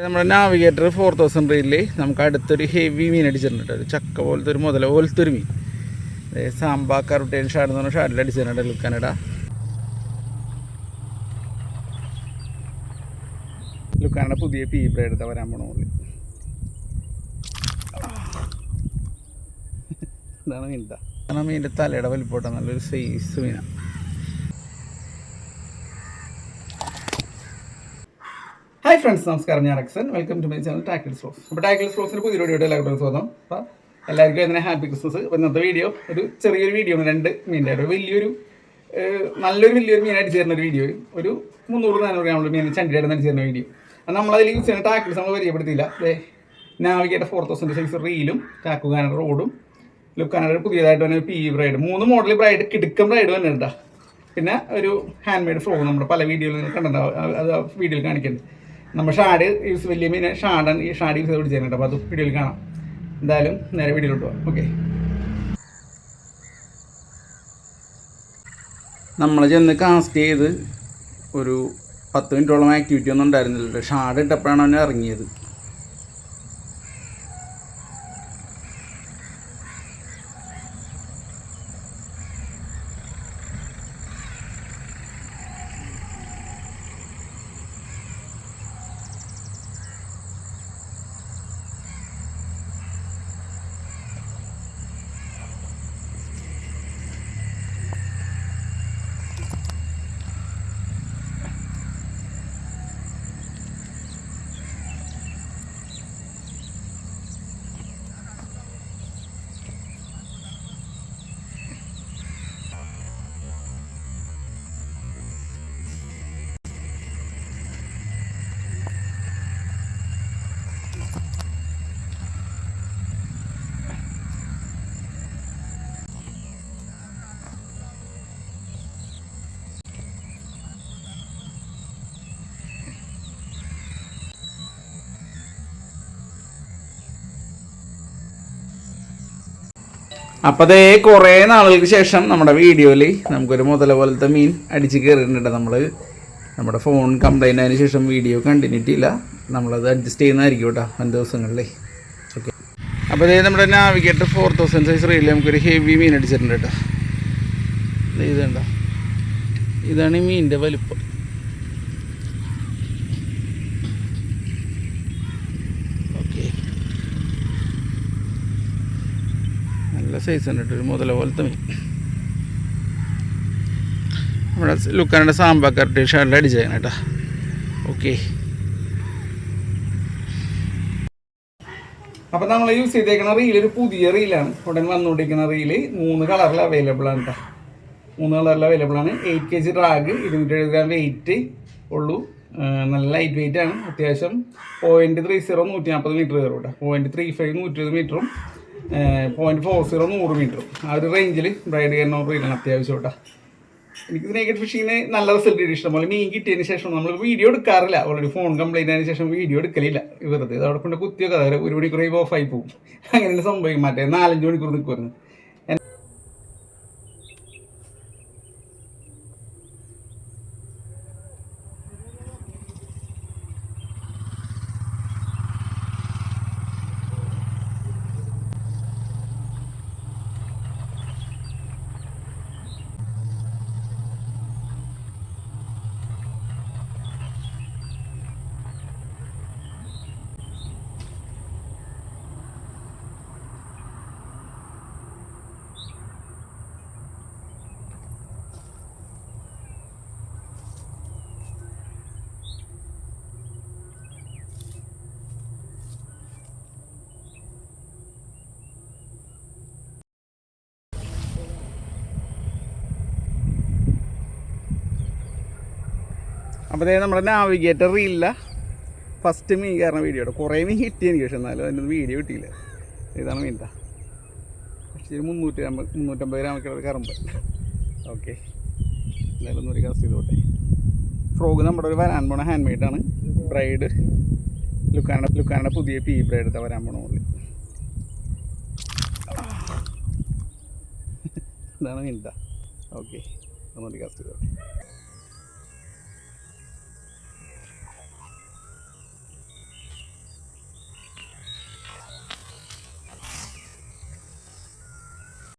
നമ്മുടെ navigator four thousand റീലിൽ നമുക്ക് അടുത്തൊരു ഹെവി മീൻ അടിച്ചിട്ടുണ്ട്. ഒരു ചക്ക പോലത്തെ ഒരു മുതല പോലത്തെ ഒരു മീൻ. സാമ്പാ കറുട്ടേൻ ഷാഡ് എന്ന് പറഞ്ഞ ഷാഡിൽ അടിച്ചിട്ടുണ്ട് ലുക്കാനഡ ലുക്കാനഡ പുതിയ പീ ബ്രേഡ് എടുത്താൽ വരാൻ പോണ മുകളിൽ ഇതാണ് മീനിട്ടാ കാരണം മീനിന്റെ തലയുടെ വലിപ്പോട്ട നല്ലൊരു സൈസ് മീനാണ് ഹായ് ഫ്രണ്ട്സ് നമസ്കാരം. ഞാൻ അക്സൻ. Welcome to my channel tackle flows അപ്പോൾ ടാക്കിൾ ഫ്ലോസിന് പുതിയൊരു വീഡിയോ എല്ലാവർക്കും സ്വാഗതം. അപ്പോൾ എല്ലാവർക്കും അതിനെ ഹാപ്പി ക്രിസ്മസ് അപ്പോൾ ഇന്നത്തെ വീഡിയോ ഒരു ചെറിയൊരു വീഡിയോ രണ്ട് മീനിന്റെ ഒരു വലിയൊരു നല്ലൊരു വലിയൊരു മീൻ അടിച്ചു തരുന്ന ഒരു വീഡിയോ ഒരു മുന്നൂറ് നാനൂറ് ഗ്രാമുള്ള മീൻ ചണ്ടിയായിട്ട് അടിച്ചു തരുന്ന വീഡിയോ അത് നമ്മളതിൽ യൂസ് ചെയ്യുന്ന ടാക്കിൾസ് നമ്മൾ പരിചയപ്പെടുത്തിയില്ല. അതെ നാവിഗേറ്റർ ഫോർ തൗസൻഡ് സൈസ് റീലും ടാക്കുകാന റോഡും ലുക്കാനയുടെ പുതിയതായിട്ട് തന്നെ പി ബ്രൈഡ് മൂന്ന് മോഡൽ ബ്രൈഡ് കിടുക്കം ബ്രൈഡ് തന്നെ ഉണ്ടാ പിന്നെ ഒരു ഹാൻഡ് മെയ്ഡ് ഫ്രോഗ് നമ്മുടെ പല വീഡിയോയിൽ കണ്ടിട്ടുണ്ടാവും അത് വീഡിയോയിൽ കാണിക്കുന്നുണ്ട്. നമ്മൾ ഷാഡ് യൂസ് വലിയ മീനെ ഷാഡൻ ഈ ഷാഡ് യൂസ് ചെയ്ത് പിടിച്ചിട്ടുണ്ട് അപ്പോൾ അത് വീഡിയോയിൽ കാണാം. എന്തായാലും നേരെ വീഡിയോയിലോട്ട് പോകാം ഓക്കെ. നമ്മൾ ചെന്ന് കാസ്റ്റ് ചെയ്ത് ഒരു പത്ത് മിനിറ്റോളം ആക്ടിവിറ്റി ഒന്നും ഉണ്ടായിരുന്നില്ല ഷാഡ് ഇട്ടപ്പോഴാണ് അവൻ ഇറങ്ങിയത്. അപ്പോൾ അതേ കുറേ നാളുകൾക്ക് ശേഷം നമ്മുടെ വീഡിയോയിൽ നമുക്കൊരു മുതല പോലത്തെ മീൻ അടിച്ച് കയറിയിട്ടുണ്ട്. നമ്മൾ നമ്മുടെ ഫോൺ കംപ്ലൈന്റ് ആയതിനു ശേഷം വീഡിയോ കണ്ടിന്യൂറ്റി ഇല്ല നമ്മളത് അഡ്ജസ്റ്റ് ചെയ്യുന്നതായിരിക്കും കേട്ടോ വൻ ദിവസങ്ങളിലേ. ഓക്കെ അപ്പോൾ അതേ നമ്മുടെ നാവിഗേറ്റർ ഫോർ തൗസൻഡ് സൈസ് റീലിൽ നമുക്കൊരു ഹെവി മീൻ അടിച്ചിട്ടുണ്ട് കേട്ടോ. ഇതുണ്ടോ? ഇതാണ് ഈ മീനിന്റെ വലിപ്പം ഓക്കെ നല്ല സൈസ് ഉണ്ട് ഒരു മുതല പോലത്തെ മീൻ. നമ്മുടെ ലുക്കാനുടെ സാമ്പാ കറക്റ്റ് ഷർട്ടിൽ അടിച്ചേക്കണം കേട്ടോ. ഓക്കെ അപ്പോൾ നമ്മൾ യൂസ് ചെയ്തേക്കുന്ന റീൽ ഒരു പുതിയ റീലാണ് ഉടൻ വന്നുകൊണ്ടിരിക്കുന്ന റീൽ മൂന്ന് കളറിൽ അവൈലബിൾ ആണ് കേട്ടോ മൂന്ന് കളറിൽ അവൈലബിൾ ആണ്. എയ്റ്റ് കെ ജി റാഗ് ഇരുന്നൂറ്റി എഴുപത് ഗ്രാം വെയിറ്റ് ഉള്ളൂ. നല്ല ലൈറ്റ് വെയിറ്റ് ആണ്. അത്യാവശ്യം പോയിന്റ് ത്രീ സീറോ നൂറ്റി നാൽപ്പത് മീറ്റർ കയറും കേട്ടോ പോയിന്റ് ത്രീ ഫൈവ് നൂറ്റി ഇരുപത് മീറ്ററും പോയിന്റ് ഫോർ സീറോ നൂറ് മീറ്റർ ആ ഒരു റേഞ്ചിൽ ബ്രൈഡ് കയറുന്ന റീലാണ് അത്യാവശ്യം കേട്ടോ. എനിക്ക് നേക്കറ്റ് ഫിഷിങ്ങിന് നല്ല റിസൾട്ട് കിട്ടി. ഇഷ്ടംപോലെ മീൻ കിട്ടിയതിന് ശേഷം നമ്മൾ വീഡിയോ എടുക്കാറില്ല. ഓൾറെഡി ഫോൺ കംപ്ലൈന്റ് ആയതിനു ശേഷം വീഡിയോ എടുക്കലില്ല. വെറുതെ അവിടെ കൊണ്ട് കുത്തിയൊക്കെ ഒരു മണിക്കൂർ ഓഫ് ആയി പോകും. അങ്ങനെ സംഭവിക്കും മറ്റേ നാലഞ്ച് മണിക്കൂർ നിൽക്കുമായിരുന്നു അതായത് നമ്മുടെ നാവിഗേറ്റർ ഇല്ല. ഫസ്റ്റ് മീൻ കയറുന്ന വീഡിയോ കേട്ടോ കുറേ മീൻ കിട്ടി എനിക്ക് പക്ഷെ എന്നാലും അതിന്റെ വീഡിയോ കിട്ടിയില്ല. ഇതാണ് മീൻട്ടാ പക്ഷേ ഒരു മുന്നൂറ്റി അമ്പത് മുന്നൂറ്റമ്പത് ഗ്രാമൊക്കെ കറമ്പ്. ഓക്കെ എന്തായാലും ഒന്നൂരി കാസ്റ്റ് ചെയ്തോട്ടെ. ഫ്രോഗ് നമ്മുടെ ഒരു വരാൻ പോണ ഹാൻഡ് മെയ്ഡാണ് ബ്രൈഡ് ലുക്കാനയുടെ ലുക്കാനയുടെ പുതിയ പി ബ്രൈഡ് എടുത്താൽ വരാൻ പോണ മുകളിൽ ഇതാണ് മീൻട്ടാ ഓക്കെ ഒന്നൂരി കാസ്റ്റ് ചെയ്തോട്ടെ.